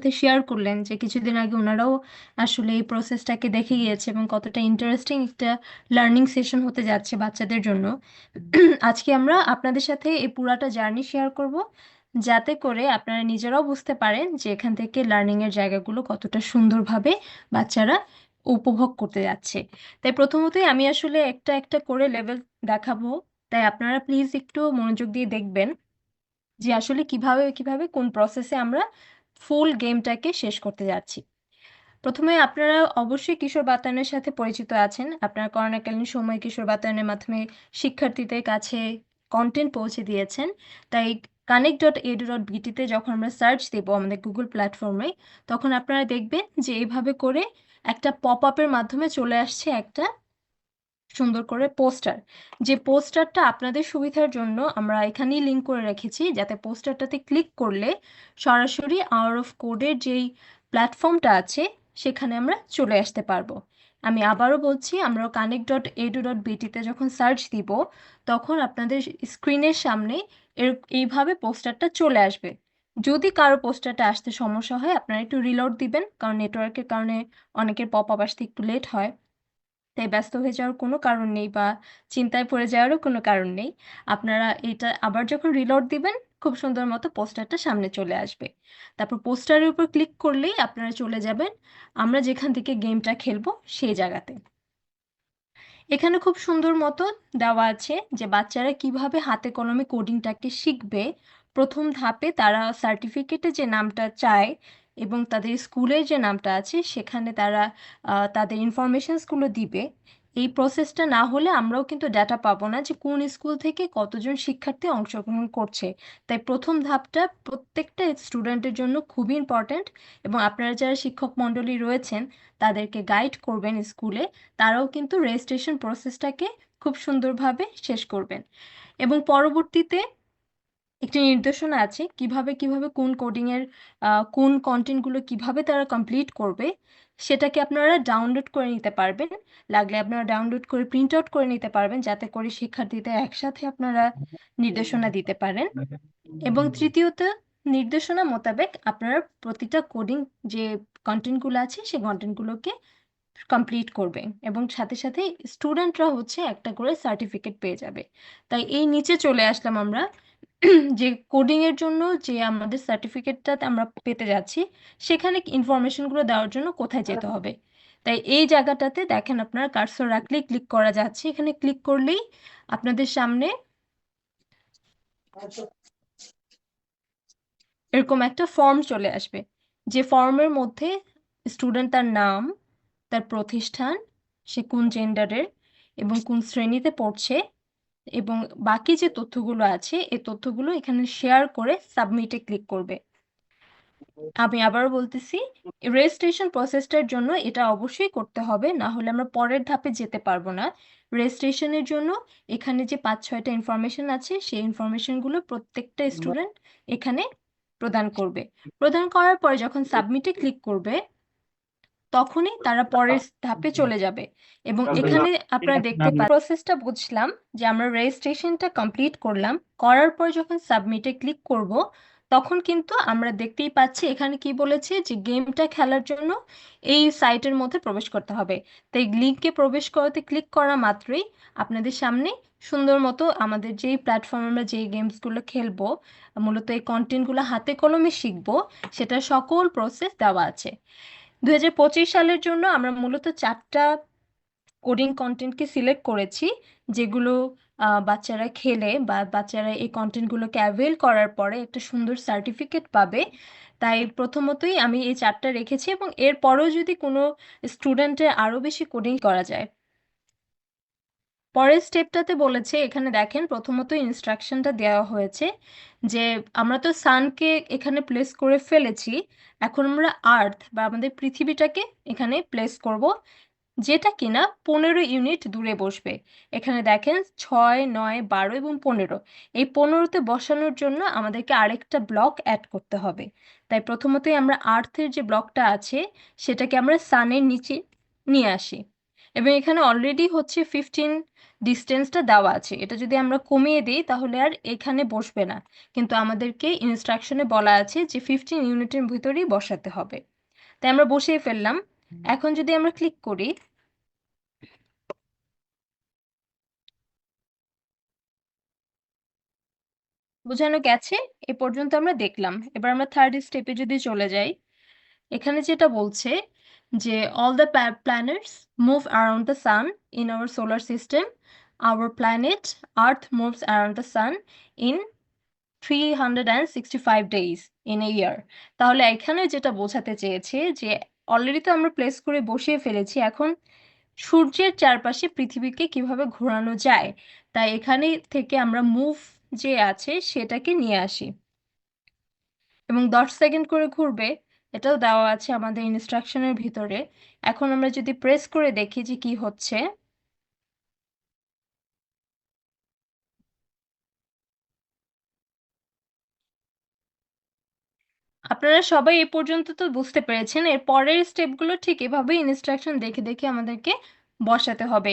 সাথে শেয়ার করলেন যে কিছুদিন আগে ওনারাও আসলে এই প্রসেসটাকে দেখে গিয়েছে এবং কতটা ইন্টারেস্টিং একটা লার্নিং সেশন হতে যাচ্ছে বাচ্চাদের জন্য। আজকে আমরা আপনাদের সাথে এই পুরাটা জার্নি শেয়ার করব, যাতে করে আপনারা নিজেরাও বুঝতে পারেন যে এখান থেকে লার্নিং এর জায়গাগুলো কতটা সুন্দরভাবে বাচ্চারা উপভোগ করতে যাচ্ছে। তাই প্রথমতই আমি আসলে একটা একটা করে লেভেল দেখাবো। তাই আপনারা প্লিজ একটু মনোযোগ দিয়ে দেখবেন যে আসলে কীভাবে কীভাবে কোন প্রসেসে আমরা ফুল গেমটাকে শেষ করতে যাচ্ছি। প্রথমে আপনারা অবশ্যই কিশোর বাতায়নের সাথে পরিচিত আছেন। আপনারা করোনাকালীন সময় কিশোর বাতায়নের মাধ্যমে শিক্ষার্থীদের কাছে কন্টেন্ট পৌঁছে দিয়েছেন। তাই কানেক্ট ডট এডু ডট বিটিতে যখন আমরা সার্চ দেব আমাদের গুগল প্ল্যাটফর্মে তখন আপনারা দেখবেন যে এইভাবে করে একটা পপ আপের মাধ্যমে চলে আসছে একটা সুন্দর করে পোস্টার। যে পোস্টারটা আপনাদের সুবিধার জন্য আমরা এখানেই লিঙ্ক করে রেখেছি, যাতে পোস্টারটাতে ক্লিক করলে সরাসরি আওয়ার অফ কোডের যেই প্ল্যাটফর্মটা আছে, সেখানে আমরা চলে আসতে পারব। আমি আবারও বলছি, আমরা কানেক্ট ডট এডু ডট বিটিতে যখন সার্চ দিব, তখন আপনাদের স্ক্রিনের সামনে এর, এইভাবে পোস্টারটা চলে আসবে। যদি কারও পোস্টারটা আসতে সমস্যা হয়, আপনারা একটু রিলোড দিবেন, কারণ নেটওয়ার্কের কারণে অনেকের পপ আপ আসতে একটু লেট হয়। তাই ব্যস্ত হয়ে যাওয়ার কোনো কারণ নেই বা চিন্তায় পড়ে যাওয়ারও কোনো কারণ নেই। আপনারা এটা আবার যখন রিলোড দিবেন, খুব সুন্দর মতো পোস্টারটা সামনে চলে আসবে। তারপর পোস্টারের উপর ক্লিক করলেই আপনারা চলে যাবেন। আমরা যেখান থেকে গেমটা খেলব সেই জায়গাতে। এখানে খুব সুন্দর মতো দেওয়া আছে যে বাচ্চারা কীভাবে হাতে কলমে কোডিংটাকে শিখবে। প্রথম ধাপে তারা সার্টিফিকেটে যে নামটা চায় এবং তাদের স্কুলের যে নামটা আছে, সেখানে তারা তাদের ইনফরমেশনসগুলো দিবে। এই প্রসেসটা না হলে আমরাও কিন্তু ডাটা পাবো না যে কোন স্কুল থেকে কতজন শিক্ষার্থী অংশগ্রহণ করছে। তাই প্রথম ধাপটা প্রত্যেকটা স্টুডেন্টের জন্য খুবই ইম্পর্ট্যান্ট এবং আপনারা যারা শিক্ষক মণ্ডলী রয়েছেন, তাদেরকে গাইড করবেন স্কুলে তারাও কিন্তু রেজিস্ট্রেশন প্রসেসটাকে খুব সুন্দরভাবে শেষ করবেন। এবং পরবর্তীতে একটি নির্দেশনা আছে কীভাবে কীভাবে কোন কোডিং এর কোন কন্টেন্টগুলো কীভাবে তারা কমপ্লিট করবে, সেটাকে আপনারা ডাউনলোড করে নিতে পারবেন। লাগলে আপনারা ডাউনলোড করে প্রিন্ট আউট করে নিতে পারবেন, যাতে করে শিক্ষার্থীদের একসাথে আপনারা নির্দেশনা দিতে পারেন। এবং তৃতীয়ত, নির্দেশনা মোতাবেক আপনারা প্রতিটা কোডিং যে কন্টেন্টগুলো আছে সেই কন্টেন্টগুলোকে কমপ্লিট করবে এবং সাথে সাথে স্টুডেন্টরা হচ্ছে একটা করে সার্টিফিকেট পেয়ে যাবে। তাই এই নিচে চলে আসলাম আমরা। যে কোডিং এর জন্য যে আমাদের সার্টিফিকেটটা আমরা পেতে যাচ্ছি সেখানে ইনফরমেশনগুলো দেওয়ার জন্য কোথায় যেতে হবে? তাই এই জায়গাটাতে দেখেন আপনার কার্সর রাখলেই ক্লিক করা যাচ্ছে। এখানে ক্লিক করলেই আপনাদের সামনে এরকম একটা ফর্ম চলে আসবে। যে ফর্মের মধ্যে স্টুডেন্ট তার নাম তার প্রতিষ্ঠান সে কোন জেন্ডারের এবং কোন শ্রেণীতে পড়ছে এবং বাকি যে তথ্যগুলো আছে এই তথ্যগুলো এখানে শেয়ার করে সাবমিটে ক্লিক করবে। আমি আবার বলতেছি রেজিস্ট্রেশন প্রসেসটার জন্য এটা অবশ্যই করতে হবে না হলে আমরা পরের ধাপে যেতে পারব না। রেজিস্ট্রেশনের জন্য এখানে যে পাঁচ ছয়টা ইনফরমেশন আছে সেই ইনফরমেশনগুলো প্রত্যেকটা স্টুডেন্ট এখানে প্রদান করবে। প্রদান করার পরে যখন সাবমিটে ক্লিক করবে তখনই তারা পরের ধাপে চলে যাবে এবং এখানে আপনারা দেখতে পাচ্ছেন প্রসেসটা বুঝলাম যে আমরা রেজিস্ট্রেশনটা কমপ্লিট করলাম করার পর যখন সাবমিটে ক্লিক করব তখন কিন্তু আমরা দেখতেই পাচ্ছি এখানে কি বলেছে যে গেমটা খেলার জন্য এই সাইটের মধ্যে প্রবেশ করতে হবে। তাই লিঙ্কে প্রবেশ করতে ক্লিক করা মাত্রই আপনাদের সামনে সুন্দর মতো আমাদের যেই প্ল্যাটফর্মে আমরা যেই গেমসগুলো খেলব মূলত এই কন্টেন্টগুলো হাতে কলমে শিখব সেটা সকল প্রসেস দেওয়া আছে। দু হাজার পঁচিশ সালের জন্য আমরা মূলত চারটা কোডিং কন্টেন্টকে সিলেক্ট করেছি, যেগুলো বাচ্চারা খেলে বা বাচ্চারা এই কন্টেন্টগুলোকে অ্যাভেল করার পরে একটা সুন্দর সার্টিফিকেট পাবে। তাই প্রথমতই আমি এই চারটা রেখেছি এবং এরপরেও যদি কোনো স্টুডেন্টের আরও বেশি কোডিং করা যায় পরের স্টেপটাতে বলেছে, এখানে দেখেন প্রথমত ইনস্ট্রাকশনটা দেওয়া হয়েছে যে, আমরা তো সানকে এখানে প্লেস করে ফেলেছি, এখন আমরা আর্থ বা আমাদের পৃথিবীটাকে এখানে প্লেস করব, যেটা কিনা পনেরো ইউনিট দূরে বসবে। এখানে দেখেন ছয়, নয়, বারো এবং পনেরো। এই পনেরোতে বসানোর জন্য আমাদেরকে আরেকটা ব্লক অ্যাড করতে হবে। তাই প্রথমতই আমরা আর্থের যে ব্লকটা আছে, সেটাকে আমরা সানের নিচে নিয়ে আসি। এবং এখানে অলরেডি হচ্ছে ফিফটিন ডিস্টেন্সটা দেওয়া আছে। এটা যদি আমরা কমিয়ে দিই, তাহলে আর এখানে বসবে না। কিন্তু আমাদেরকে ইনস্ট্রাকশনে বলা আছে যে ফিফটিন ইউনিটের ভিতরেই বসাতে হবে। তাই আমরা বসিয়ে ফেললাম। এখন যদি আমরা ক্লিক করি, বোঝানো গেছে, এ পর্যন্ত আমরা দেখলাম। এবার আমরা থার্ড স্টেপে যদি চলে যাই, এখানে যেটা বলছে যে all the planets move around the sun in our solar system our planet earth moves around the sun in three hundred and sixty five days in a year তাহলে এখানে যেটা বোঝাতে চেয়েছে যে অলরেডি তো আমরা প্লেস করে বসিয়ে ফেলেছি, এখন সূর্যের চারপাশে পৃথিবীকে কীভাবে ঘোরানো যায়, তাই এখানে থেকে আমরা মুভ যে আছে সেটাকে নিয়ে আসি। এবং দশ সেকেন্ড করে ঘুরবে এটাও দেওয়া আছে আমাদের ইনস্ট্রাকশনের ভিতরে। এখন আমরা যদি প্রেস করে দেখি যে কি হচ্ছে। আপনারা সবাই এই পর্যন্ত তো বুঝতে পেরেছেন, এর পরের স্টেপগুলো ঠিক এভাবেই ইনস্ট্রাকশন দেখে দেখে আমাদেরকে বসাতে হবে।